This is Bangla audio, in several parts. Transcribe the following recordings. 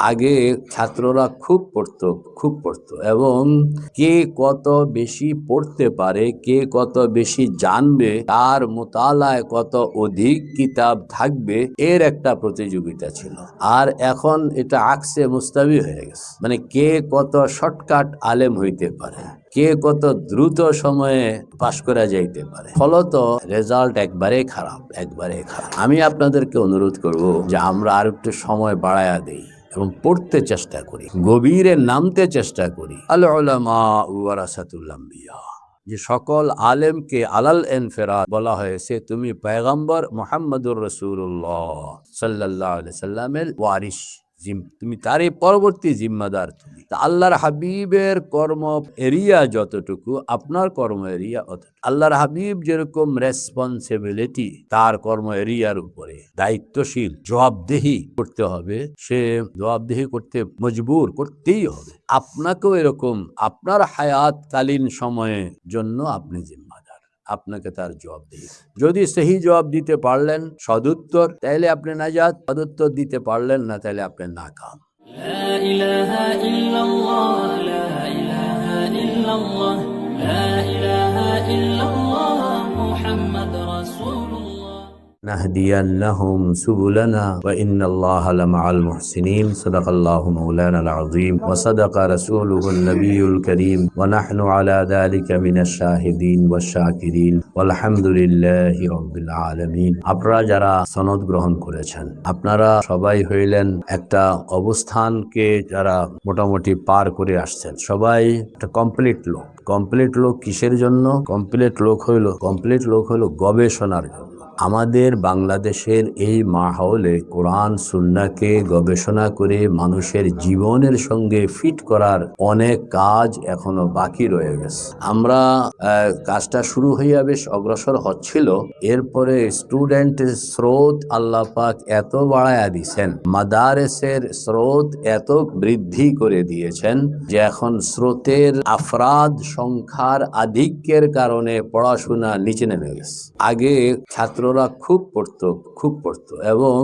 আগে ছাত্ররা খুব পড়তো খুব পড়তো এবং কে কত বেশি পড়তে পারে, কে কত বেশি জানবে, তার মোতালায় কত অধিক কিতাব থাকবে এর একটা প্রতিযোগিতা ছিল। আর এখন এটা আকসে মুস্তাবি হয়ে গেছে। মানে কে কত শর্টকাট আলেম হইতে পারে, কে কত দ্রুত সময়ে পাশ করা যাইতে পারে। ফলত রেজাল্ট একবারে খারাপ একবারে খারাপ। আমি আপনাদেরকে অনুরোধ করব যে আমরা আর একটু সময় বাড়ায়া দেই। এবং পড়তে চেষ্টা করি, গভীরে নামতে চেষ্টা করি। আল্লাহ যে সকল আলেমকে আলাল এনফেরা বলা হয়েছে, তুমি পয়গম্বর মোহাম্মদুর রসুল্লাহ সাল্লাহ সাল্লামের ওয়ারিস জিম তুমি তারই পরবর্তী জিম্মাদার তুমি। আল্লাহর হাবিবের কর্ম এরিয়া যতটুকু, আপনার কর্ম এরিয়া অত আল্লাহর হাবিব যেরকম রেসপন্সিবিলিটি তার কর্ম এরিয়ার উপরে দায়িত্বশীল, জবাবদেহি করতে হবে, সে জবাবদেহি করতে মজবুর করতেই হবে। আপনাকেও এরকম, আপনার হায়াতকালীন সময়ের জন্য আপনি জিম্মাদার আপনাকে তার জবাব দিয়ে যদি সেই জবাব দিতে পারলেন সদুত্তর তাইলে আপনি নাজাত সদুত্তর দিতে পারলেন না তাহলে আপনি নাকাম لا إله إلا الله لا إله إلا الله لا إله إلا الله محمد رسول الله نهدينهم سبلنا وإن الله لمع المحسنين صدق الله مولانا العظيم وصدق رسوله النبي الكريم ونحن على ذلك من الشاهدين والشاكرين والحمد لله رب العالمين আপনারা যারা সনদ গ্রহণ করেছেন আপনারা সবাই হইলেন একটা অবস্থানকে যারা মোটামুটি পার করে আসছেন সবাই একটা কমপ্লিট লোক কমপ্লিট লোক কিসের জন্য কমপ্লিট লোক হইল কমপ্লিট লোক হইল গবেষণার জন্য আমাদের বাংলাদেশের এই মাহলে কোরআন, সুন্নাকে গবেষণা করে মানুষের জীবনের সঙ্গে ফিট করার অনেক কাজ এখনও বাকি রয়ে গেছে। আমরা কাজটা শুরু হইয়া বেশ অগ্রসর হচ্ছিল। এরপরে স্টুডেন্টের স্রোত আল্লাহ পাক এত বাড়ায়া দিছেন, মাদারেসের স্রোত এত বৃদ্ধি করে দিয়েছেন যে এখন স্রোতের আফরাদ সংখ্যার আধিক্যের কারণে পড়াশোনা নিচে নেমে গেছে। আগে ছাত্ররা খুব পড়তো খুব পড়তো এবং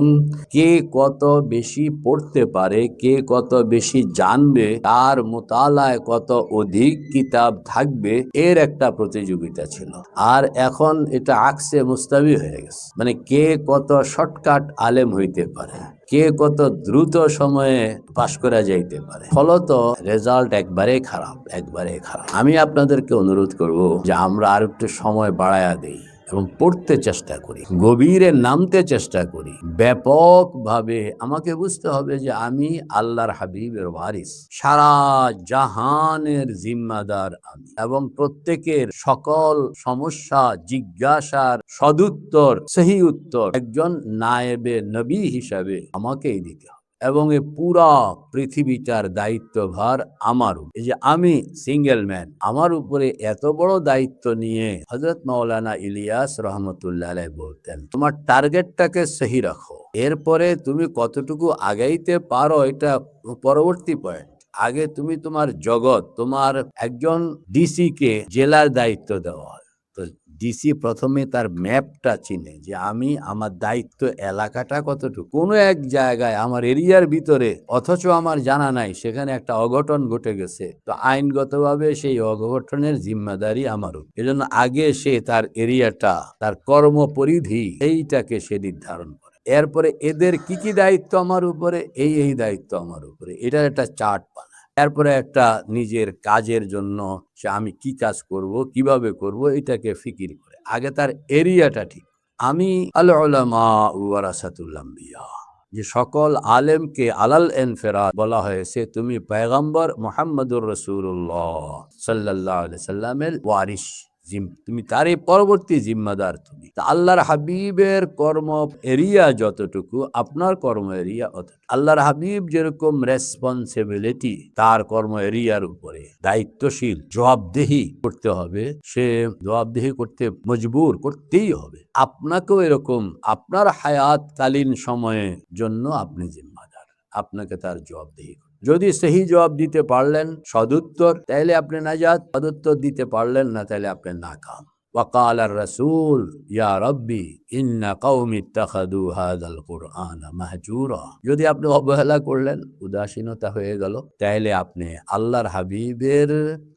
কে কত বেশি পড়তে পারে, কে কত বেশি জানবে, তার মোতালায় কত অধিক কিতাব থাকবে এর একটা প্রতিযোগিতা ছিল। আর এখন এটা আকসে মুস্তাবি হয়ে গেছে। মানে কে কত শর্টকাট আলেম হইতে পারে, কে কত দ্রুত সময়ে পাশ করা যাইতে পারে। ফলত রেজাল্ট একবারে খারাপ একবারে খারাপ। আমি আপনাদেরকে অনুরোধ করব যে আমরা আর একটু সময় বাড়ায়া দেই। এবং পড়তে চেষ্টা করি, গভীরে নামতে চেষ্টা করি। ব্যাপকভাবে আমাকে বুঝতে হবে যে আমি আল্লাহর হাবিবের ওয়ারিস। সারা জাহানের জিম্মাদার আমি এবং প্রত্যেকের সকল সমস্যা, জিজ্ঞাসার সদুত্তর সেই উত্তর একজন নায়েবে নবী হিসাবে আমাকেই দিতে হবে। এবং এই পুরা পৃথিবীটার দায়িত্বভার আমার এই যে আমি সিঙ্গেল ম্যান আমার উপরে এত বড় দায়িত্ব নিয়ে হজরত মাওলানা ইলিয়াস রহমতুল্লাহ বলতেন, তোমার টার্গেটটাকে সহি রাখো। এরপরে তুমি কতটুকু আগাইতে পারো এটা পরবর্তী পয়েন্ট আগে তুমি তোমার জগৎ, তোমার একজন ডিসি কে জেলার দায়িত্ব দেওয়া। ডিসি প্রথমে তার ম্যাপটা চিনে যে আমি আমার দায়িত্ব এলাকাটা কতটুকু। কোনো এক জায়গায় আমার এরিয়ার ভিতরে, অথচ আমার জানা নাই, সেখানে একটা অঘটন ঘটে গেছে। তো আইনগতভাবে সেই অঘটনের জিম্মাদারি আমার উপর। এজন্য আগে সে তার এরিয়াটা, তার কর্ম পরিধি এইটাকে সে নির্ধারণ করে। এরপরে এদের কি কি দায়িত্ব আমার উপরে, এই এই দায়িত্ব আমার উপরে। এটার একটা চার্ট বানায়। এরপরে একটা নিজের কাজের জন্য সে আমি কি কাজ করব, কীভাবে করব, এটাকে ফিকির করে। আগে তার এরিয়াটা ঠিক। আমি আল্লাহ যে সকল আলেমকে আলাল এনফেরা বলা হয়েছে, তুমি পয়গম্বর মোহাম্মদুর রসুল্লাহ সাল্লাহ সাল্লামের ওয়ারিস তুমি তারই পরবর্তী জিম্মাদার তুমি। আল্লাহর হাবিবের কর্ম এরিয়া যতটুকু, আপনার কর্ম এরিয়া অত আল্লাহর হাবিব যেরকম রেসপন্সিবিলিটি তার কর্ম এরিয়ার উপরে দায়িত্বশীল, জবাবদেহি করতে হবে, সে জবাবদেহি করতে মজবুর করতেই হবে। আপনাকেও এরকম, আপনার হায়াতকালীন সময়ের জন্য আপনি জিম্মাদার, আপনাকে তার জবাবদেহি করতে যদি সেই জবাব দিতে পারলেন সদুত্তর তাইলে আপনি নাজাত সদুত্তর দিতে পারলেন না তাহলে আপনি নাকাম وقال الرسول يا ربي إن قوم اتخذوا هذا القرآن مهجورا যদি আপনি অবহেলা করলেন উদাসীনতা হয়ে গেল তাহলে আপনি আল্লাহর হাবিবের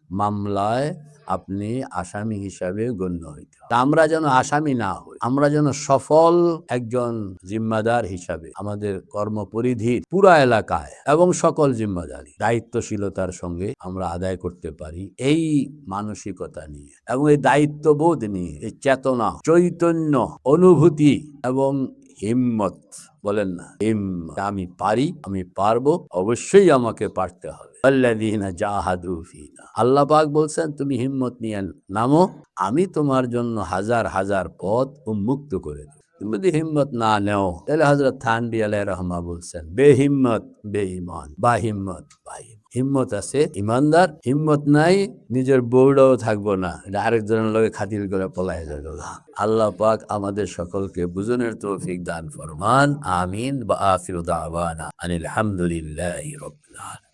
মামলায় আপনি আসামি হিসাবে গণ্য হইতে আমরা যেন আসামি না হই, আমরা যেন সফল একজন জিম্মাদার হিসাবে আমাদের কর্মপরিধির পুরা এলাকায় এবং সকল জিম্মাদারি দায়িত্বশীলতার সঙ্গে আমরা আদায় করতে পারি এই মানসিকতা নিয়ে এবং এই দায়িত্ববোধ নিয়ে, এই চেতনা, চৈতন্য, অনুভূতি এবং হিম্মত। বলেন না, ইম, আমি পারি, আমি পারব, অবশ্যই আমাকে পারতে হবে। আল্লাহ পাক বলছেন, তুমি হিম্মত নিয়ে নামো, আমি তোমার জন্য হাজার হাজার পথ উন্মুক্ত করে দেব। তুমি যদি হিম্মত না নেও, তাহলে হজরত থানবি আলাই রহমা বলছেন, বেহিম্মত, বেঈমান বা হিম্মত বা। হিম্মত আছে, ইমানদার, হিম্মত নাই, নিজের বউরাও থাকব না। এটা আরেকজনের লগে খাতির করে পলাই যাবে আল্লাহ পাক আমাদের সকলকে বুঝনের তৌফিক দান ফরমান। আমিন। বা আফির দাওয়ানা আনিল হামদুলিল্লাহ আলামিন।